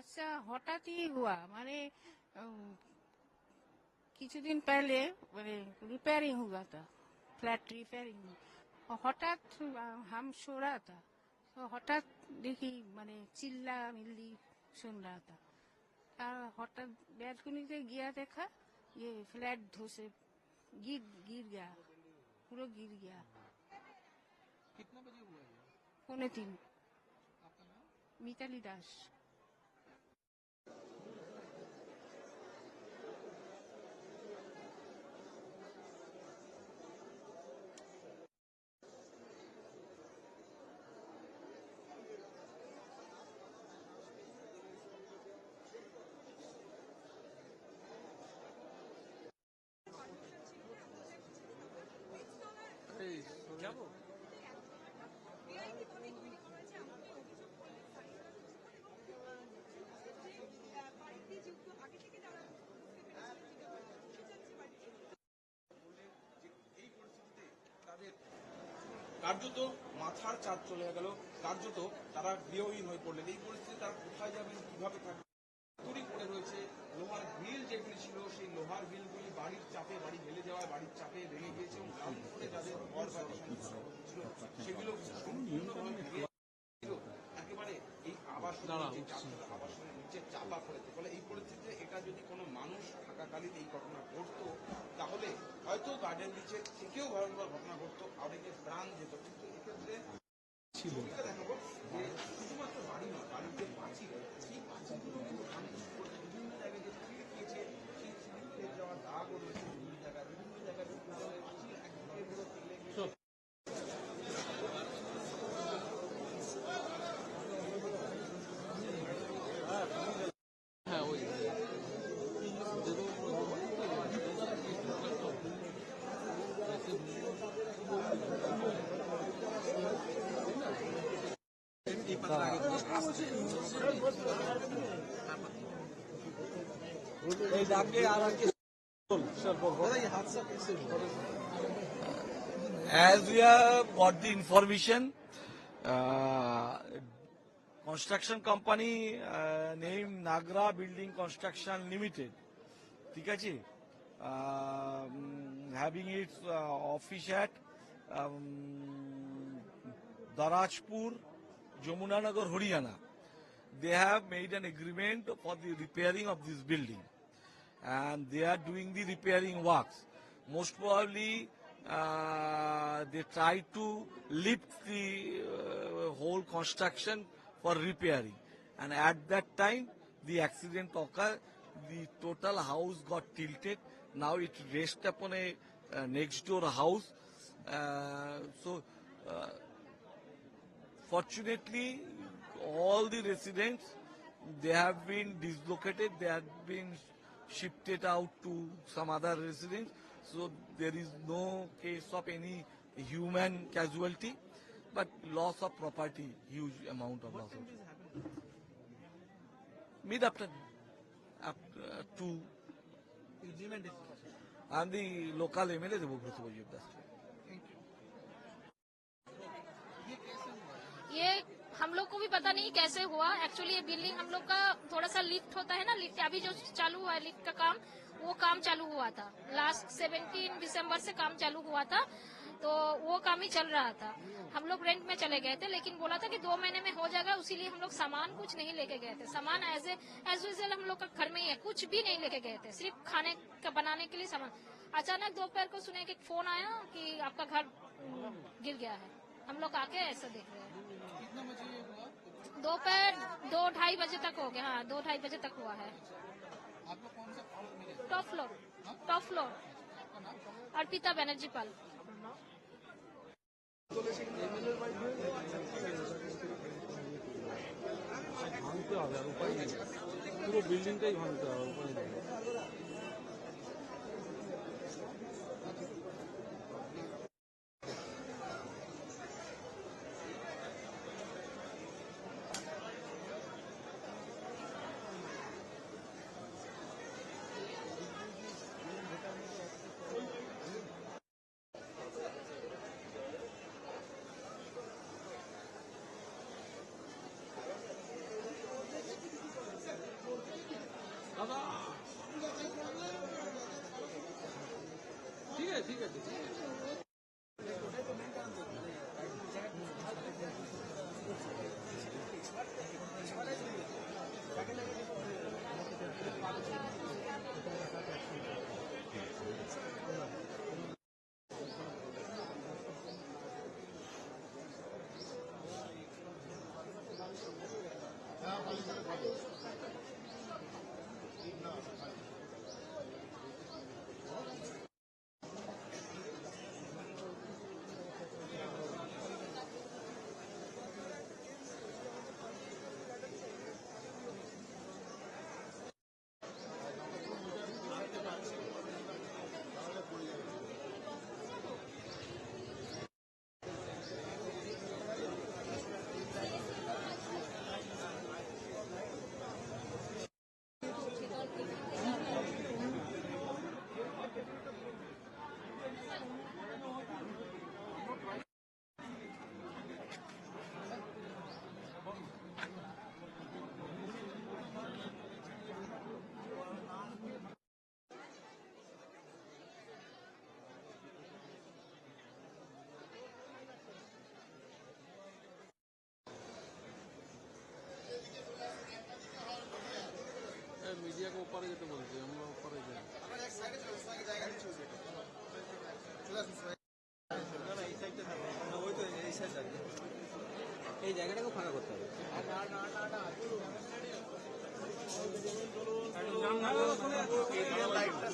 আচ্ছা হঠাৎই হুয়া মানে কিছুদিন পেলে মানে রিপেয়ারিং হুয়া তা ফ্ল্যাট রিপেয়ারিং হঠাৎ হাম সরা তা হঠাৎ দেখি মানে চিল্লা মিল্লি শুনলা তা আর হঠাৎ ব্যালকনিতে গিয়া দেখা ইয়ে ফ্ল্যাট ধসে গির গির গিয়া পুরো গির গিয়া। পৌনে তিনি। মিতালি দাস। কার্যত মাথার চাঁদ চলে গেল। কার্যত তারা গৃহহীন হয়ে পড়লেন। এই পরিস্থিতি তারা কোথায় যাবেন কীভাবে থাকবেন? তৈরি করে রয়েছে লোহার গ্রিল যেগুলি ছিল সেই লোহার গ্রিলগুলি বাড়ির চাপে বাড়ি হেলে যাওয়ায় বাড়ির চাপে ভেঙে গিয়েছে এবং ঘর বাড়ি ছিল সেগুলো সম্পূর্ণভাবে একেবারে এই চাপটা আবাসনের নিচে চাপা পড়েছে। ফলে এই পরিস্থিতিতে এটা যদি কোনো মানুষ থাকাকালীন এই ঘটনা ঘটতো তাহলে হয়তো গার্ডেন বিচের থেকেও ভয়ঙ্কর ঘটনা ঘটতো। ছিল uh, construction company uh, named Nagra Building Construction Limited, ঠিক আছে um, uh, office at um, Darajpur, Jamunanagar, Haryana. They have made an agreement for the repairing of this building and they are doing the repairing works. Most probably, uh, they try to lift the uh, whole construction for repairing. And at that time, the accident occurred. The total house got tilted. Now it rests upon a uh, next door house. Uh, so, uh, fortunately, all the residents they have been dislocated. They have been shifted out to some other residents. So there is no case of any human casualty, but loss of property, huge amount of loss. Of Mid afternoon, up uh, to I'm the local MLA, Devobrat Bajib ये हम लोग को भी पता नहीं कैसे हुआ। Actually ये बिल्डिंग हम लोग का थोड़ा सा लिफ्ट होता है ना लिफ्ट अभी जो चालू हुआ है लिफ्ट का काम, वो काम चालू हुआ था। लास्ट 17 दिसंबर से काम चालू हुआ था तो वो काम ही चल रहा था। हम लोग रेंट में चले गए थे, लेकिन बोला था कि दो महीने में हो जाएगा, उसीलिए हम लोग सामान कुछ नहीं लेके गए थे। सामान एज एज यूजल हम लोग का घर में ही है, कुछ भी नहीं लेके गए थे। सिर्फ़ खाने का, बनाने के लिए सामान। अचानक दोपहर को सुने कि फ़ोन आया कि आपका घर गिर गया है। हम लोग आके ऐसा देख रहे हैं कितना बजे ये हुआ दोपहर दो ढाई बजे तक हो गया हाँ दो ढाई बजे तक हुआ है आप लोग कौन सा फ्लोर में रहते टॉप फ्लोर टॉप फ्लोर आपका नाम अर्पिता बनर्जी पाल ভাঙতে হবে আর উপায় নেই পুরো বিল্ডিংটাই ভাঙতে হবে Fica, fica. এই জায়গাটাকে ফাঁকা করতে হবে। লাইটটা